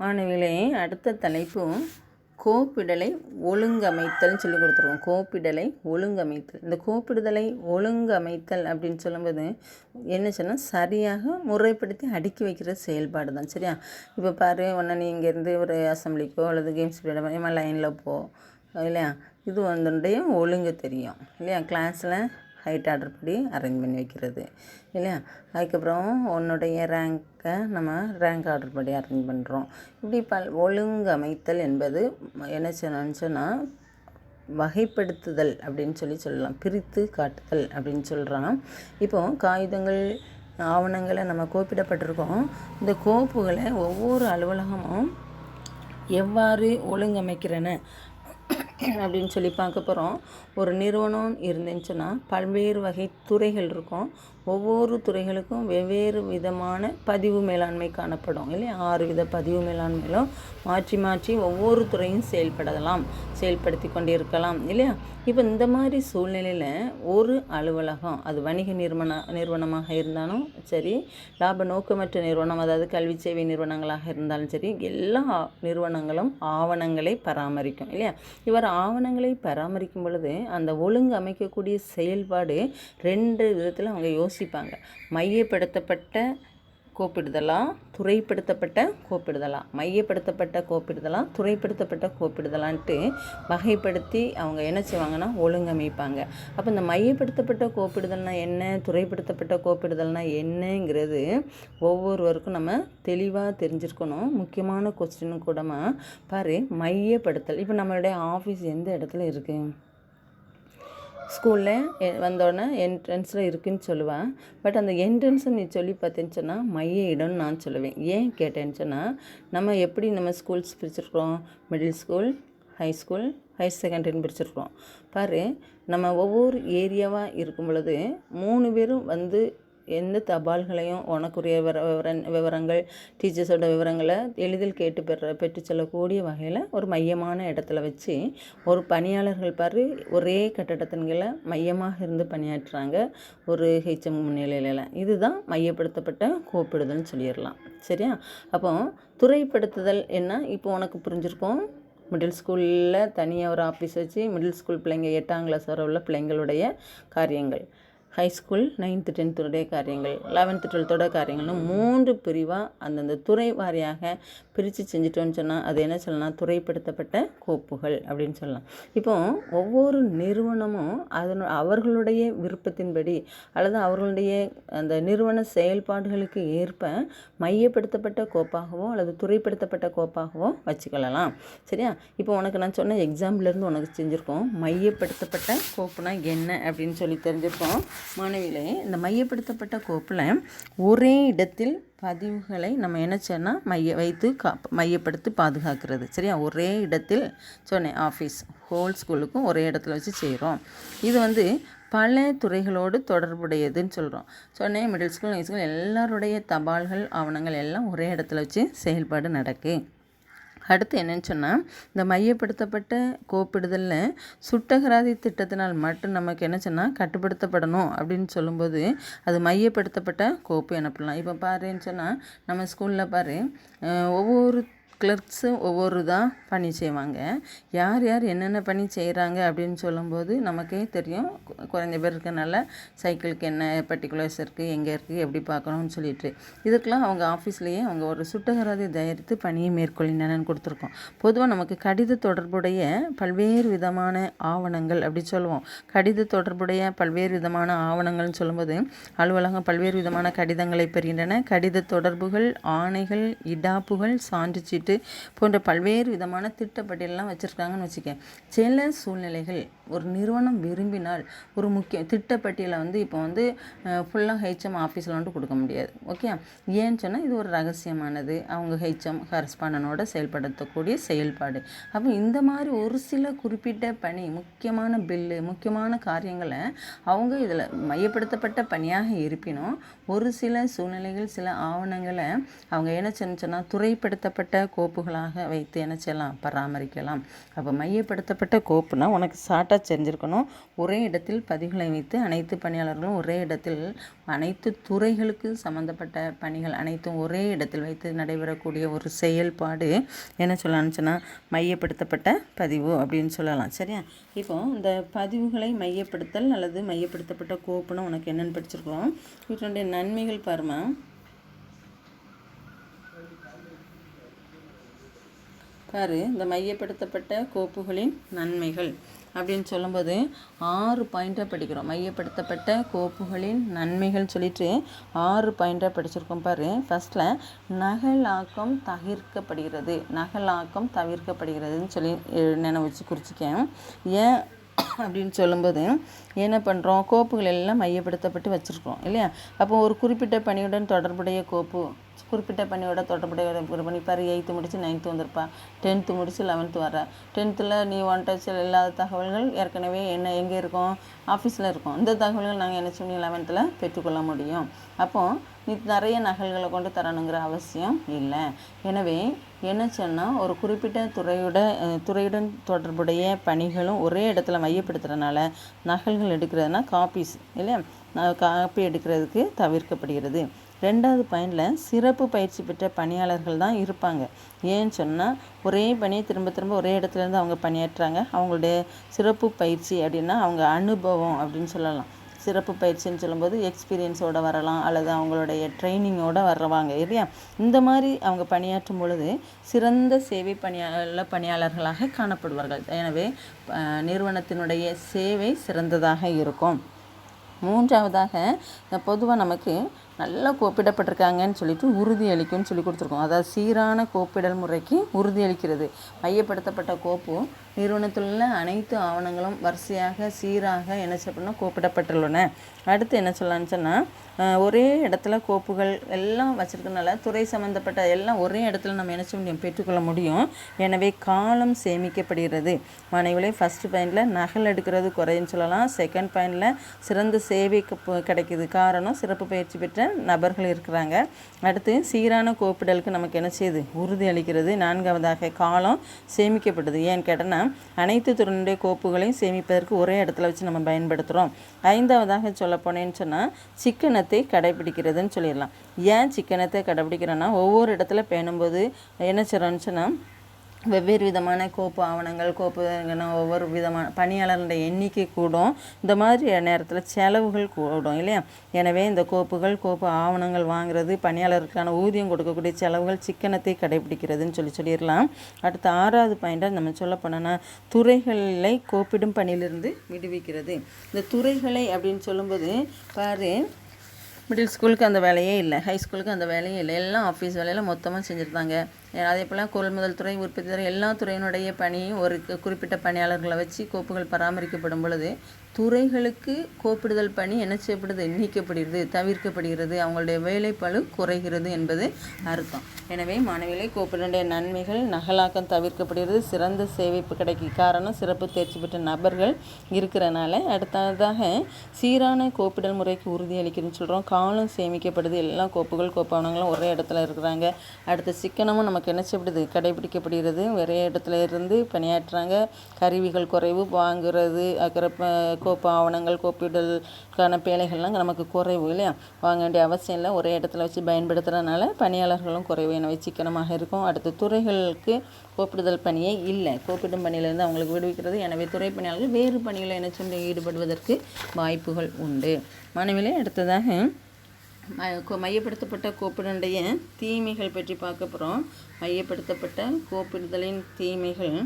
மாணவிகளே அடுத்த தலைப்பு கோப்பிடலை ஒழுங்கமைத்தல்னு சொல்லி கொடுத்துருவோம். கோப்பிடலை ஒழுங்கமைத்தல். இந்த கோப்பிடுதலை ஒழுங்கமைத்தல் அப்படின்னு சொல்லும்போது என்ன சொன்னால் சரியாக முறைப்படுத்தி அடுக்கி வைக்கிற செயல்பாடு தான். சரியா? இப்போ பாரு உடனே நீ இங்கேருந்து ஒரு அசம்பிளிக்கோ அல்லது கேம்ஸ் பீரியட் லைனில் போ. இல்லையா? இது வந்துடைய ஒழுங்கு தெரியும். இல்லையா? கிளாஸில் ஹைட் ஆர்டர் படி அரேஞ்ச் பண்ணி வைக்கிறது. இல்லையா? அதுக்கப்புறம் உன்னுடைய ரேங்க்கை நம்ம ரேங்க் ஆர்டர் படி அரேஞ்ச் பண்ணுறோம் இப்படி பல் ஒழுங்கமைத்தல் என்பது என்ன சொன்னான்னு சொன்னால் வகைப்படுத்துதல் அப்படின்னு சொல்லி சொல்லலாம். பிரித்து காட்டுதல் அப்படின்னு சொல்கிறான் இப்போது காகிதங்கள் ஆவணங்களை நம்ம கோப்பிடப்பட்டிருக்கோம். இந்த கோப்புகளை ஒவ்வொரு அலுவலகமும் எவ்வாறு ஒழுங்கமைக்கிறன அப்படின்னு சொல்லி பார்க்க போகிறோம் ஒரு நிறுவனம் இருந்துச்சுன்னா பல்வேறு வகை துறைகள் இருக்கும். ஒவ்வொரு துறைகளுக்கும் வெவ்வேறு விதமான பதிவு மேலாண்மை காணப்படும் இல்லை ஆறு வித பதிவு மேலாண்மையிலும் மாற்றி மாற்றி ஒவ்வொரு துறையும் செயல்படலாம் செயல்படுத்தி கொண்டிருக்கலாம் இல்லையா? இப்போ இந்த மாதிரி சூழ்நிலையில் ஒரு அலுவலகம் அது வணிக நிறுவன நிறுவனமாக இருந்தாலும் சரி லாப நோக்கமற்ற நிறுவனம் அதாவது கல்வி சேவை நிறுவனங்களாக இருந்தாலும் சரி எல்லா நிறுவனங்களும் ஆவணங்களை பராமரிக்கும் இல்லையா? இவர் ஆவணங்களை பராமரிக்கும் பொழுது அந்த ஒழுங்கு அமைக்கக்கூடிய செயல்பாடு ரெண்டு விதத்தில் அவங்க யோசிப்பாங்க. மையப்படுத்தப்பட்ட கோப்பிடுதலா துறைப்படுத்தப்பட்ட கோப்பிடுதலா. மையப்படுத்தப்பட்ட கோப்பிடுதலா துறைப்படுத்தப்பட்ட கோப்பிடுதலான்ட்டு வகைப்படுத்தி அவங்க என்ன செய்வாங்கன்னா ஒழுங்கமைப்பாங்க. அப்போ இந்த மையப்படுத்தப்பட்ட கோப்பிடுதல்னா என்ன துறைப்படுத்தப்பட்ட கோப்பிடுதல்னா என்னங்கிறது ஒவ்வொருவருக்கும் நம்ம தெளிவாக தெரிஞ்சிருக்கணும். முக்கியமான கொஸ்டின் கூடமா பாரு மையப்படுத்தல். இப்போ நம்மளுடைய ஆஃபீஸ் எந்த இடத்துல இருக்குது ஸ்கூலில் வந்தோடனே என்ட்ரன்ஸில் இருக்குன்னு சொல்லுவேன். பட் அந்த என்ட்ரன்ஸை நீ சொல்லி பார்த்தேன்னு சொன்னால் மைய இடம்னு நான் சொல்லுவேன். ஏன் கேட்டேன்னு சொன்னால் நம்ம எப்படி நம்ம schools பிரிச்சிருக்கோம் middle school high school higher செகண்டரின்னு பிரிச்சிருக்கோம் பாரு நம்ம ஒவ்வொரு ஏரியாவாக இருக்கும் பொழுது மூணு பேரும் வந்து எந்த தபால்களையும் உனக்குரிய விவர விவரங்கள் டீச்சர்ஸோட விவரங்களை எளிதில் கேட்டு பெற பெற்று செல்லக்கூடிய வகையில் ஒரு மையமான இடத்துல வச்சு ஒரு பணியாளர்கள் பாரு ஒரே கட்டடத்தின்களை மையமாக இருந்து பணியாற்றுறாங்க ஒரு ஹெச்எம் முன்னிலையில். இதுதான் மையப்படுத்தப்பட்ட கோப்பிடுதல்னு சொல்லிடலாம். சரியா? அப்போ துறைப்படுத்துதல் என்ன? இப்போ உனக்கு புரிஞ்சிருக்கும். மிடில் ஸ்கூலில் தனியாக ஒரு ஆஃபீஸ் வச்சு மிடில் ஸ்கூல் பிள்ளைங்க எட்டாம் கிளாஸ் வர உள்ள பிள்ளைங்களுடைய காரியங்கள். ஹை ஸ்கூல் நைன்த்து டென்த்துடைய காரியங்கள் லெவன்த்து டுவெல்த்தோட காரியங்கள்னு மூன்று பிரிவாக அந்தந்த துறை வாரியாக பிரித்து செஞ்சிட்டோன்னு சொன்னால் அது என்ன சொல்லலாம்? துறைப்படுத்தப்பட்ட கோப்புகள் அப்படின்னு சொல்லலாம். இப்போ ஒவ்வொரு நிறுவனமும் அதன் அவர்களுடைய விருப்பத்தின்படி அல்லது அவர்களுடைய அந்த நிறுவன செயல்பாடுகளுக்கு ஏற்ப மையப்படுத்தப்பட்ட கோப்பாகவோ அல்லது துறைப்படுத்தப்பட்ட கோப்பாகவோ வச்சுக்கொள்ளலாம். சரியா? இப்போ உனக்கு நான் சொன்ன எக்ஸாம்பிள்லேருந்து உனக்கு செஞ்சுருக்கோம். மையப்படுத்தப்பட்ட கோப்புனா என்ன அப்படின்னு சொல்லி தெரிஞ்சிருக்கோம். மாணவிகளே இந்த மையப்படுத்தப்பட்ட கோப்பில் ஒரே இடத்தில் பதிவுகளை நம்ம என்ன செய்யணும் மைய வைத்து கா மையப்படுத்தி பாதுகாக்கிறது. சரியா? ஒரே இடத்தில் சொன்னேன் ஆஃபீஸ் ஹோல் ஸ்கூலுக்கும் ஒரே இடத்துல வச்சு செய்கிறோம் இது வந்து பல துறைகளோடு தொடர்புடையதுன்னு சொல்கிறோம் சொன்னேன் மிடில் ஸ்கூல் ஹை ஸ்கூல் எல்லாருடைய தபால்கள் ஆவணங்கள் எல்லாம் ஒரே இடத்துல வச்சு செயல்பாடு நடக்கு. அடுத்து என்னன்னு சொன்னால் இந்த மையப்படுத்தப்பட்ட கோப்பிடுதலில் சுட்டகராதி திட்டத்தினால் மட்டும் நமக்கு என்ன சொன்னால் கட்டுப்படுத்தப்படணும் அப்படின்னு சொல்லும்போது அது மையப்படுத்தப்பட்ட கோப்பு எனப்படலாம். இப்போ பாருன்னு சொன்னால் நம்ம ஸ்கூலில் பாரு ஒவ்வொரு கிளர்க்ஸும் ஒவ்வொரு தான் பணி செய்வாங்க. யார் யார் என்னென்ன பணி செய்கிறாங்க அப்படின்னு சொல்லும்போது நமக்கே தெரியும். குறைஞ்ச பேர் இருக்கனால சைக்கிளுக்கு என்ன பர்டிகுலர்ஸ் இருக்குது எங்கே இருக்குது எப்படி பார்க்கணும்னு சொல்லிட்டு. இதுக்கெலாம் அவங்க ஆஃபீஸ்லேயே அவங்க ஒரு சுட்டகராதி தயாரித்து பணியை மேற்கொள்ளினன்னு கொடுத்துருக்கோம். பொதுவாக நமக்கு கடித தொடர்புடைய பல்வேறு விதமான ஆவணங்கள் அப்படி சொல்லுவோம். கடித தொடர்புடைய பல்வேறு விதமான ஆவணங்கள்னு சொல்லும்போது அலுவலகம் பல்வேறு விதமான கடிதங்களை பெறுகின்றன. கடித தொடர்புகள் ஆணைகள் இடாப்புகள் சான்றுச்சீட்டு போன்ற பல்வேறு விதமான திட்டப்பட்டியலாம் வச்சுருக்காங்கன்னு வச்சுக்க சில சூழ்நிலைகள் ஒரு நிறுவனம் விரும்பினால் ஒரு முக்கிய திட்டப்பட்டியலை வந்து இப்போ வந்து ஃபுல்லாக ஹெச்எம் ஆஃபீஸில் வந்துட்டு கொடுக்க முடியாது. ஓகே? ஏன்னு சொன்னால் இது ஒரு ரகசியமானது. அவங்க ஹெச்எம் கரஸ்பாண்டனோட செயல்படுத்தக்கூடிய செயல்பாடு. அப்போ இந்த மாதிரி ஒரு சில குறிப்பிட்ட பணி முக்கியமான பில்லு முக்கியமான காரியங்களை அவங்க இதில் மையப்படுத்தப்பட்ட பணியாக இருப்பினும் ஒரு சில சூழ்நிலைகள் சில ஆவணங்களை அவங்க என்ன சொன்னால் துறைப்படுத்தப்பட்ட கோப்புகளாக வைத்து என்ன செய்யலாம்? பராமரிக்கலாம். அப்போ மையப்படுத்தப்பட்ட கோப்புனா உனக்கு ஷார்ட்டாக தெரிஞ்சிருக்கணும். ஒரே இடத்தில் பதிவுகளை வைத்து அனைத்து பணியாளர்களும் ஒரே இடத்தில் அனைத்து துறைகளுக்கு சம்மந்தப்பட்ட பணிகள் அனைத்தும் ஒரே இடத்தில் வைத்து நடைபெறக்கூடிய ஒரு செயல்பாடு என்ன சொல்லலாம்னு சொன்னால் மையப்படுத்தப்பட்ட பதிவு அப்படின்னு சொல்லலாம். சரியா? இப்போ இந்த பதிவுகளை மையப்படுத்தல் அல்லது மையப்படுத்தப்பட்ட கோப்புன்னு உனக்கு என்னென்னு படிச்சிருக்கோம். இதனுடைய நன்மைகள் பாருமா பாரு இந்த மையப்படுத்தப்பட்ட கோப்புகளின் நன்மைகள் அப்படின்னு சொல்லும்போது ஆறு பாயிண்ட்டாக படிக்கிறோம். மையப்படுத்தப்பட்ட கோப்புகளின் நன்மைகள் சொல்லிட்டு ஆறு பாயிண்ட்டாக படிச்சிருக்கோம் பாரு. ஃபஸ்ட்டில் நகலாக்கம் தவிர்க்கப்படுகிறது. நகலாக்கம் தவிர்க்கப்படுகிறதுன்னு சொல்லி நினைவு வச்சு குறிச்சிக்கேன். ஏன் அப்படின்னு சொல்லும்போது என்ன பண்ணுறோம் கோப்புகள் எல்லாம் மையப்படுத்தப்பட்டு வச்சுருக்கோம் இல்லையா? அப்போ ஒரு குறிப்பிட்ட பணியுடன் தொடர்புடைய கோப்பு குறிப்பிட்ட பணியோட தொடர்புடைய ஒரு பண்ணி பாரு எயித்து முடித்து நைன்த்து வந்திருப்பா. டென்த்து முடித்து லெவன்த்து வர டென்த்தில் நீ ஒன் டச்சில் இல்லாத தகவல்கள் ஏற்கனவே என்ன எங்கே இருக்கும்? ஆஃபீஸில் இருக்கும். இந்த தகவல்கள் நாங்கள் என்ன சொல்லி லெவன்த்தில் பெற்றுக்கொள்ள முடியும். அப்போது நீ நிறைய நகல்களை கொண்டு தரணுங்கிற அவசியம் இல்லை. எனவே என்ன சொன்னால் ஒரு குறிப்பிட்ட துறையோட துறையுடன் தொடர்புடைய பணிகளும் ஒரே இடத்துல மையப்படுத்துகிறனால நகல்கள் எடுக்கிறதுனா காப்பீஸ் இல்லையா? காப்பி எடுக்கிறதுக்கு தவிர்க்கப்படுகிறது. ரெண்டாவது பாயிண்டில் சிறப்பு பயிற்சி பெற்ற பணியாளர்கள் தான் இருப்பாங்க. ஏன்னு சொன்னால் ஒரே பணியை திரும்ப திரும்ப ஒரே இடத்துலேருந்து அவங்க பணியாற்றுறாங்க. அவங்களுடைய சிறப்பு பயிற்சி அப்படின்னா அவங்க அனுபவம் அப்படின்னு சொல்லலாம். சிறப்பு பயிற்சின்னு சொல்லும்போது எக்ஸ்பீரியன்ஸோடு வரலாம் அல்லது அவங்களுடைய ட்ரைனிங்கோடு வர்றவாங்க இல்லையா? இந்த மாதிரி அவங்க பணியாற்றும் பொழுது சிறந்த சேவை பணியாளர் பணியாளர்களாக காணப்படுவார்கள். எனவே நிறுவனத்தினுடைய சேவை சிறந்ததாக இருக்கும். மூன்றாவதாக பொதுவாக நமக்கு நல்லா கோப்பிடப்பட்டிருக்காங்கன்னு சொல்லிட்டு உறுதி அளிக்கும்னு சொல்லி கொடுத்துருக்கோம். அதாவது சீரான கோப்பிடல் முறைக்கு உறுதி அளிக்கிறது. மையப்படுத்தப்பட்ட கோப்பு நிறுவனத்தில் உள்ள அனைத்து ஆவணங்களும் வரிசையாக சீராக என்ன செய்யப்படணும் கோப்பிடப்பட்டுள்ளன. அடுத்து என்ன சொல்லலான்னு சொன்னால் ஒரே இடத்துல கோப்புகள் எல்லாம் வச்சுருக்கனால துறை சம்மந்தப்பட்ட எல்லாம் ஒரே இடத்துல நம்ம என்ன செய்ய முடியும்? பெற்றுக்கொள்ள முடியும். எனவே காலம் சேமிக்கப்படுகிறது. மனைவிலே ஃபஸ்ட்டு பாயிண்டில் நகல் எடுக்கிறது குறையுன்னு சொல்லலாம். செகண்ட் பாயிண்டில் சிறந்த சேவை கிடைக்கிது. காரணம் சிறப்பு பயிற்சி பெற்ற நபர்கள் இருக்கிறாங்க. அடுத்து சீரான கோப்பிடலுக்கு நமக்கு என்ன செய்யுது? உறுதி அளிக்கிறது. நான்காவதாக காலம் சேமிக்கப்படுது ஏன்னு கேட்டோன்னா அனைத்து துறையினுடைய கோப்புகளையும் சேமிப்பதற்கு ஒரே இடத்துல வச்சு நம்ம பயன்படுத்துகிறோம். ஐந்தாவதாக சொல்ல போனேன்னு சொன்னால் சிக்கனத்தை கடைபிடிக்கிறதுன்னு சொல்லிடலாம். ஏன் சிக்கனத்தை கடைபிடிக்கிறோன்னா ஒவ்வொரு இடத்துல பேணும்போது என்ன செய்கிறோன்னு சொன்னால் வெவ்வேறு விதமான கோப்பு ஆவணங்கள் கோப்பு ஒவ்வொரு விதமான பணியாளர்களுடைய எண்ணிக்கை கூடும். இந்த மாதிரி நேரத்தில் செலவுகள் கூடும் இல்லையா? எனவே இந்த கோப்புகள் கோப்பு ஆவணங்கள் வாங்குறது பணியாளருக்கான ஊதியம் கொடுக்கக்கூடிய செலவுகள் சிக்கனத்தை கடைபிடிக்கிறதுன்னு சொல்லி சொல்லிடலாம். அடுத்த ஆறாவது பாயிண்டாக நம்ம சொல்ல போனோன்னா துறைகளை கோப்பிடும் பணியிலிருந்து விடுவிக்கிறது. இந்த துறைகளை அப்படின்னு சொல்லும்போது பாரு மிடில் ஸ்கூலுக்கு அந்த வேலையே இல்லை ஹை ஸ்கூலுக்கு அந்த வேலையே இல்லை. எல்லாம் ஆஃபீஸ் வேலையில் மொத்தமாக செஞ்சுருந்தாங்க. அதே போல் கொள்முதல் துறை உற்பத்தி துறை எல்லா துறையினுடைய பணியும் ஒரு குறிப்பிட்ட பணியாளர்களை வச்சு கோப்புகள் பராமரிக்கப்படும் பொழுது துறைகளுக்கு கோப்பிடுதல் பணி என்ன செய்யப்படுது? நீக்கப்படுகிறது தவிர்க்கப்படுகிறது. அவங்களுடைய வேலைப்பழு குறைகிறது என்பது அர்த்தம். எனவே மாணவிகளை கோப்பிடனுடைய நன்மைகள் நகலாக்கம் தவிர்க்கப்படுகிறது. சிறந்த சேவை கிடைக்க காரணம் சிறப்பு தேர்ச்சி பெற்ற நபர்கள் இருக்கிறனால அடுத்ததாக சீரான கோப்பிடல் முறைக்கு உறுதியளிக்கிறதுன்னு சொல்கிறோம் காலம் சேமிக்கப்படுது. எல்லா கோப்புகள் கோப்பானங்களும் ஒரே இடத்துல இருக்கிறாங்க. அடுத்த சிக்கனமும் நமக்கு என்ன செய்யப்படுது? கடைபிடிக்கப்படுகிறது. ஒரே இடத்துல இருந்து பணியாற்றுறாங்க. கருவிகள் குறைவு வாங்குறது அப்புறம் கோப்பு ஆவணங்கள் கோப்பிடலுக்கான பேழைகள்லாம் நமக்கு குறைவு இல்லையா? வாங்க வேண்டிய அவசியம் இல்லை. ஒரே இடத்துல வச்சு பயன்படுத்துகிறதுனால பணியாளர்களும் குறைவு. எனவே சிக்கனமாக இருக்கும். அடுத்த துறைகளுக்கு கோப்பிடுதல் பணியே இல்லை. கோப்பிடும் பணியிலேருந்து அவங்களுக்கு விடுவிக்கிறது. எனவே துறை பணியாளர்கள் வேறு பணிகளை என்ன சொல்லி ஈடுபடுவதற்கு வாய்ப்புகள் உண்டு. மனைவிலே அடுத்ததாக மையப்படுத்தப்பட்ட கோப்பிடனுடைய தீமைகள் பற்றி பார்க்க போகிறோம் மையப்படுத்தப்பட்ட கோப்பிடுதலின் தீமைகள்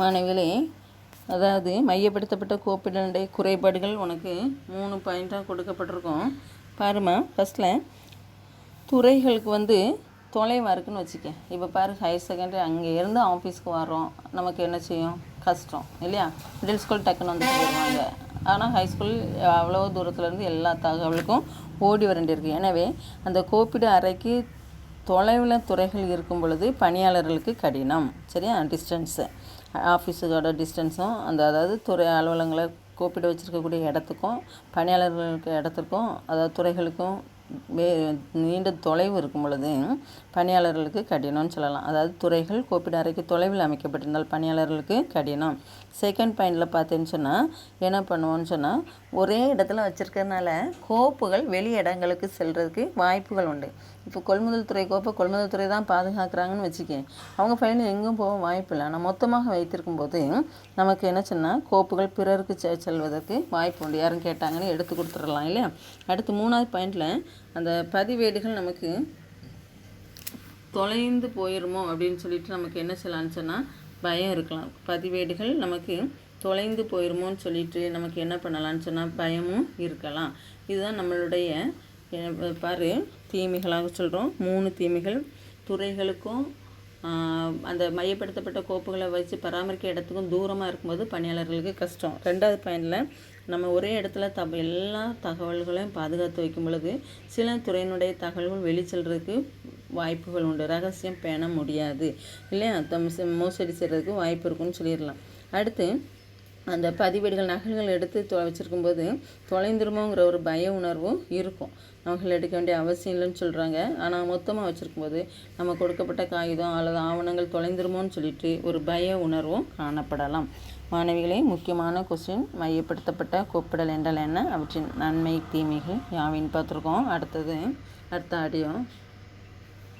மாணவிகளே அதாவது மையப்படுத்தப்பட்ட கோப்பிடனுடைய குறைபாடுகள் உனக்கு மூணு பாயிண்ட்டாக கொடுக்கப்பட்டிருக்கும். பாருமா ஃபஸ்ட்டில் துறைகளுக்கு வந்து தொலைவாக இருக்குன்னு வச்சுக்க. இப்போ பாரு ஹையர் செகண்டரி அங்கே இருந்து ஆஃபீஸ்க்கு வரோம் நமக்கு என்ன செய்யும்? கஷ்டம் இல்லையா? மிடில் ஸ்கூல் டக்குன்னு வந்து போயிடுவாங்க. ஆனால் ஹை ஸ்கூல் அவ்வளோ தூரத்துலேருந்து எல்லா தகவலுக்கும் ஓடி வரண்டியிருக்கு எனவே அந்த கோப்பிட அறைக்கு தொலைவில் துறைகள் இருக்கும் பொழுது பணியாளர்களுக்கு கடினம் சரியா? டிஸ்டன்ஸு ஆஃபீஸோட டிஸ்டன்ஸும் அந்த அதாவது துறை அலுவலகங்களை கூப்பிட்டு வச்சுருக்கக்கூடிய இடத்துக்கும் பணியாளர்களுக்கு இடத்துக்கும் அதாவது துறைகளுக்கும் வே நீண்ட தொலைவு இருக்கும் பொழுது பணியாளர்களுக்கு கடினம்னு சொல்லலாம். அதாவது துறைகள் கோப்பிட அறைக்கு தொலைவில் அமைக்கப்பட்டிருந்தால் பணியாளர்களுக்கு கடினம். செகண்ட் பாயிண்டில் பார்த்தேன்னு சொன்னால் என்ன பண்ணுவோன்னு சொன்னால் ஒரே இடத்துல வச்சுருக்கறனால கோப்புகள் வெளி இடங்களுக்கு செல்கிறதுக்கு வாய்ப்புகள் உண்டு. இப்போ கொள்முதல் துறை கோப்பை கொள்முதல் துறை தான் பாதுகாக்கிறாங்கன்னு வச்சுக்கேன். அவங்க ஃபைல் எங்கும் போக வாய்ப்பு இல்லை. ஆனால் மொத்தமாக வைத்திருக்கும் போது நமக்கு என்ன சொன்னால் கோப்புகள் பிறருக்கு செல்வதற்கு வாய்ப்பு உண்டு. யாரும் கேட்டாங்கன்னு எடுத்து கொடுத்துடலாம் இல்லையா? அடுத்து மூணாவது பாயிண்டில் அந்த பதிவேடுகள் நமக்கு தொலைந்து போயிருமோ அப்படின்னு சொல்லிட்டு நமக்கு என்ன செய்யலாம்னு சொன்னால் பயம் இருக்கலாம். பதிவேடுகள் நமக்கு தொலைந்து போயிருமோன்னு சொல்லிட்டு நமக்கு என்ன பண்ணலாம்னு சொன்னால் பயமும் இருக்கலாம். இதுதான் நம்மளுடைய பாரு தீமைகளாக சொல்கிறோம் மூணு தீமைகள். துறைகளுக்கும் அந்த மையப்படுத்தப்பட்ட கோப்புகளை வச்சு பராமரிக்க இடத்துக்கும் தூரமாக இருக்கும்போது பணியாளர்களுக்கு கஷ்டம். ரெண்டாவது பாயிண்டில் நம்ம ஒரே இடத்துல த எல்லா தகவல்களையும் பாதுகாத்து வைக்கும் பொழுது சில துறையினுடைய தகவல்கள் வெளிச்செல்றதுக்கு வாய்ப்புகள் உண்டு. ரகசியம் பேண முடியாது. இல்லையா? தம் செ- மோசடி செய்கிறதுக்கு வாய்ப்பு இருக்குன்னு சொல்லிடலாம். அடுத்து அந்த பதிவேடுகள் நகல்கள் எடுத்து தொ வச்சுருக்கும்போது தொலைந்துருமோங்கிற ஒரு பய உணர்வும் இருக்கும். நகல் எடுக்க வேண்டிய அவசியம் இல்லைன்னு சொல்கிறாங்க ஆனால் மொத்தமாக வச்சுருக்கும்போது நம்ம கொடுக்கப்பட்ட காகிதம் அல்லது ஆவணங்கள் தொலைந்துருமோன்னு சொல்லிட்டு ஒரு பய உணர்வும் காணப்படலாம். மாணவிகளே முக்கியமான கொஸ்டின் மையப்படுத்தப்பட்ட கொப்பிடல் என்றால் என்ன? அவற்றின் நன்மை தீமைகள் யாவின்னு பார்த்துருக்கோம். அடுத்தது அடுத்த ஆடியோ.